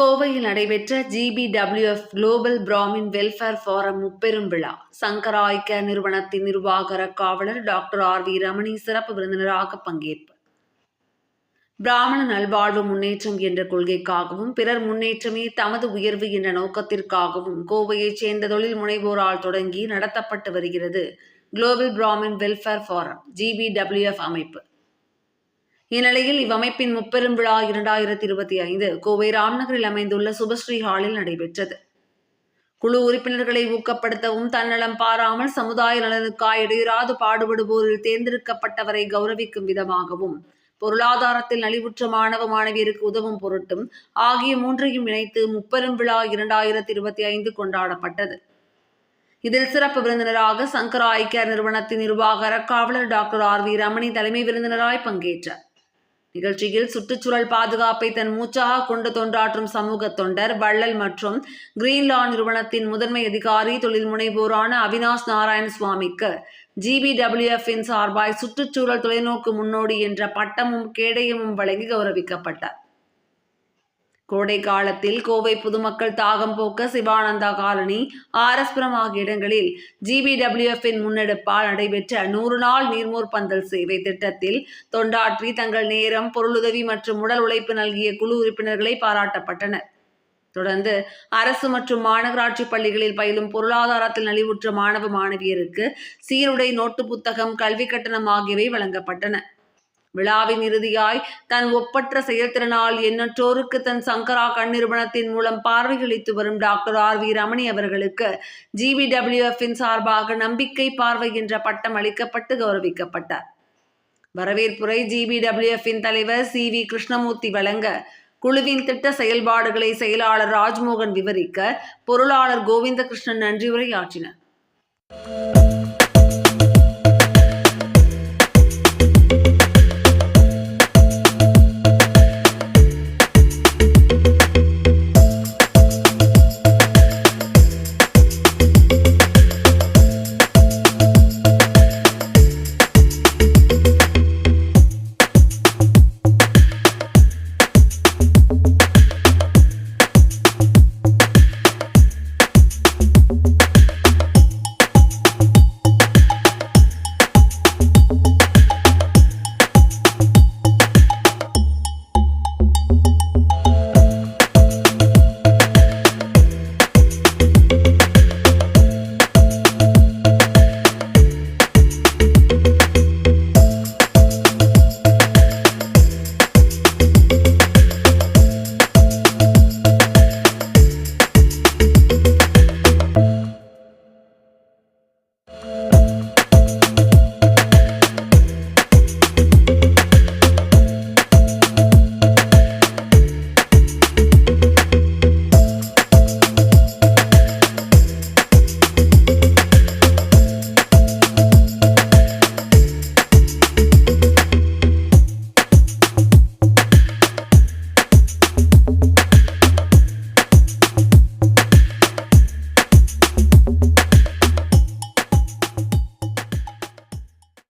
கோவையில் நடைபெற்ற GBWF global Brahmin welfare forum முப்பெரும் விழா. சங்கராய்க்க நிறுவனத்தின் நிர்வாக காவலர் டாக்டர் ஆர் வி ரமணி சிறப்பு விருந்தினராக பங்கேற்பு. பிராமண நல்வாழ்வு முன்னேற்றம் என்ற கொள்கைக்காகவும் பிறர் முன்னேற்றமே தமது உயர்வு என்ற நோக்கத்திற்காகவும் கோவையைச் சேர்ந்த தொழில் முனைவோரால் தொடங்கி நடத்தப்பட்டு வருகிறது global Brahmin welfare forum GBWF அமைப்பு. இந்நிலையில் இவ்வமைப்பின் முப்பெரும் விழா இரண்டாயிரத்தி இருபத்தி ஐந்து கோவை ராம்நகரில் அமைந்துள்ள சுபஸ்ரீ ஹாலில் நடைபெற்றது. குழு உறுப்பினர்களை ஊக்கப்படுத்தவும் தன்னலம் பாராமல் சமுதாய நலனுக்காய் இடையராது பாடுபடுவோரில் தேர்ந்தெடுக்கப்பட்டவரை கௌரவிக்கும் விதமாகவும் பொருளாதாரத்தில் நலிவுற்ற மாணவ மாணவியருக்கு உதவும் பொருட்டும் ஆகிய மூன்றையும் இணைத்து முப்பெரும் விழா இரண்டாயிரத்தி இருபத்தி ஐந்து கொண்டாடப்பட்டது. இதில் சிறப்பு விருந்தினராக சங்கரா ஐக்கிய நிறுவனத்தின் நிர்வாக அறக்காவலர் டாக்டர் ஆர் வி ரமணி தலைமை விருந்தினராய் பங்கேற்றார். நிகழ்ச்சியில் சுற்றுச்சூழல் பாதுகாப்பை தன் மூச்சாக கொண்டு தொண்டாற்றும் சமூக தொண்டர் வள்ளல் மற்றும் கிரீன்லா நிறுவனத்தின் முதன்மை அதிகாரி தொழில் முனைவோரான அவினாஷ் நாராயண சுவாமிக்கு ஜிபிடபிள்யூஎஃப்பின் சார்பாய் சுற்றுச்சூழல் தொலைநோக்கு முன்னோடி என்ற பட்டமும் கேடயமும் வழங்கி கௌரவிக்கப்பட்டார். கோடை காலத்தில் கோவை பொதுமக்கள் தாகம் போக்க சிவானந்தா காலனி ஆர்எஸ்புரம் ஆகிய இடங்களில் ஜிபிடபிள்யூஎஃப்பின் முன்னெடுப்பால் நடைபெற்ற நூறு நாள் நீர்மோர் பந்தல் சேவை திட்டத்தில் தொண்டாற்றி தங்கள் நேரம் பொருளுதவி மற்றும் உடல் உழைப்பு நல்கிய குழு உறுப்பினர்களை பாராட்டப்பட்டனர். தொடர்ந்து அரசு மற்றும் மாநகராட்சி பள்ளிகளில் பயிலும் பொருளாதாரத்தில் நலிவுற்ற மாணவ மாணவியருக்கு சீருடை நோட்டு புத்தகம் கல்வி கட்டணம் ஆகியவை வழங்கப்பட்டன. விழாவின் இறுதியாய் தன் ஒப்பற்ற செயல்திறனால் எண்ணற்றோருக்கு தன் சங்கரா கண் நிறுவனத்தின் மூலம் பார்வையளித்து வரும் டாக்டர் ஆர் வி ரமணி அவர்களுக்கு ஜிபிடபிள்யூஎஃப்பின் சார்பாக நம்பிக்கை பார்வை என்ற பட்டம் அளிக்கப்பட்டு கௌரவிக்கப்பட்டார். வரவேற்புரை ஜிபிடபிள்யூஎஃப்பின் தலைவர் சி வி கிருஷ்ணமூர்த்தி வழங்க குழுவின் திட்ட செயல்பாடுகளை செயலாளர் ராஜ்மோகன் விவரிக்க பொருளாளர் கோவிந்தகிருஷ்ணன் நன்றியுரையாற்றினர்